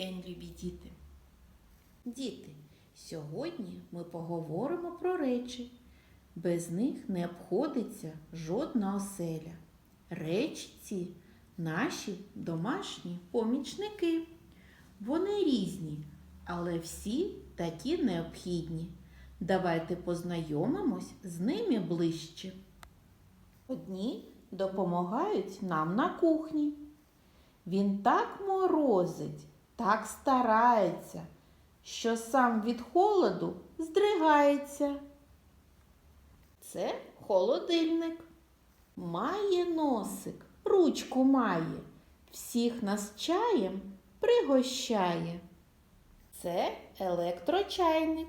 день, любі діти! Діти, сьогодні ми поговоримо про речі. Без них не обходиться жодна оселя. Речі ці наші домашні помічники. Вони різні, але всі такі необхідні. Давайте познайомимось з ними ближче. Одні допомагають нам на кухні. Він так морозить, так старається, що сам від холоду здригається. Це холодильник. Має носик, ручку має, всіх нас чаєм пригощає. Це електрочайник.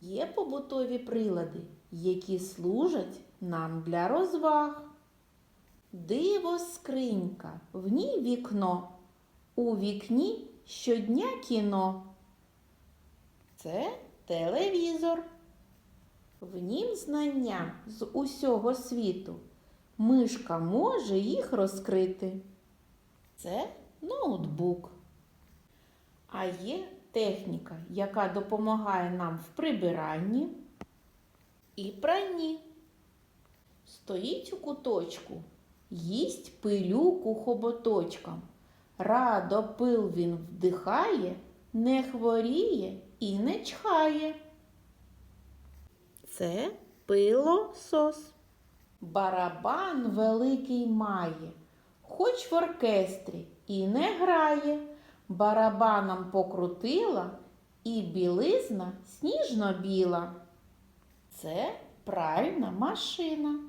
Є побутові прилади, які служать нам для розваг. Диво скринька, в ній вікно, у вікні щодня кіно. Це телевізор. В нім знання з усього світу. Мишка може їх розкрити. Це ноутбук. А є техніка, яка допомагає нам в прибиранні і пранні. Стоїть у куточку, їсть пилюку хоботочком. Радо пил він вдихає, не хворіє і не чхає. Це пилосос. Барабан великий має, хоч в оркестрі і не грає. Барабаном покрутила і білизна сніжно біла. Це пральна машина.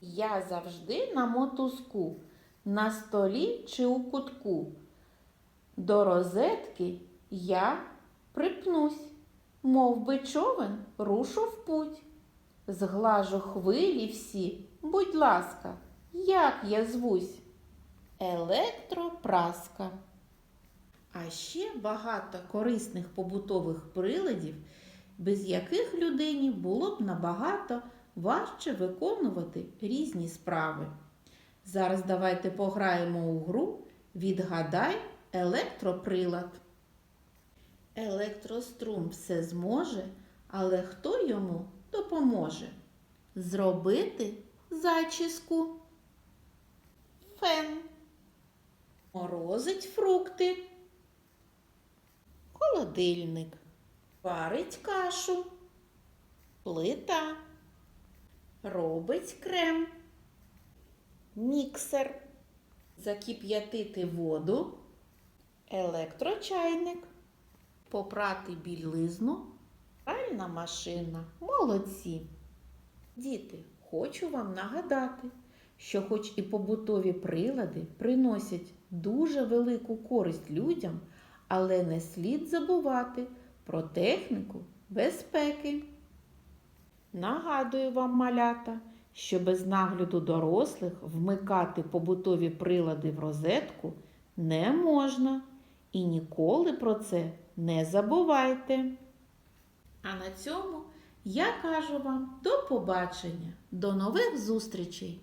Я завжди на мотузку, на столі чи у кутку. До розетки я припнусь, мов би човен рушу в путь. Зглажу хвилі всі, будь ласка, як я звусь? Електропраска. А ще багато корисних побутових приладів, без яких людині було б набагато важче виконувати різні справи. Зараз давайте пограємо у гру Відгадай електроприлад. Електрострум все зможе, але хто йому допоможе? Зробити зачіску. Фен. Морозить фрукти. Холодильник. Варить кашу. Плита. Робить крем. Міксер. Закип'ятити воду. Електрочайник. Попрати білизну. Пральна машина. Молодці. Діти, хочу вам нагадати, що хоч і побутові прилади приносять дуже велику користь людям, але не слід забувати про техніку безпеки. Нагадую вам, малята, що без нагляду дорослих вмикати побутові прилади в розетку не можна. І ніколи про це не забувайте. А на цьому я кажу вам до побачення, до нових зустрічей!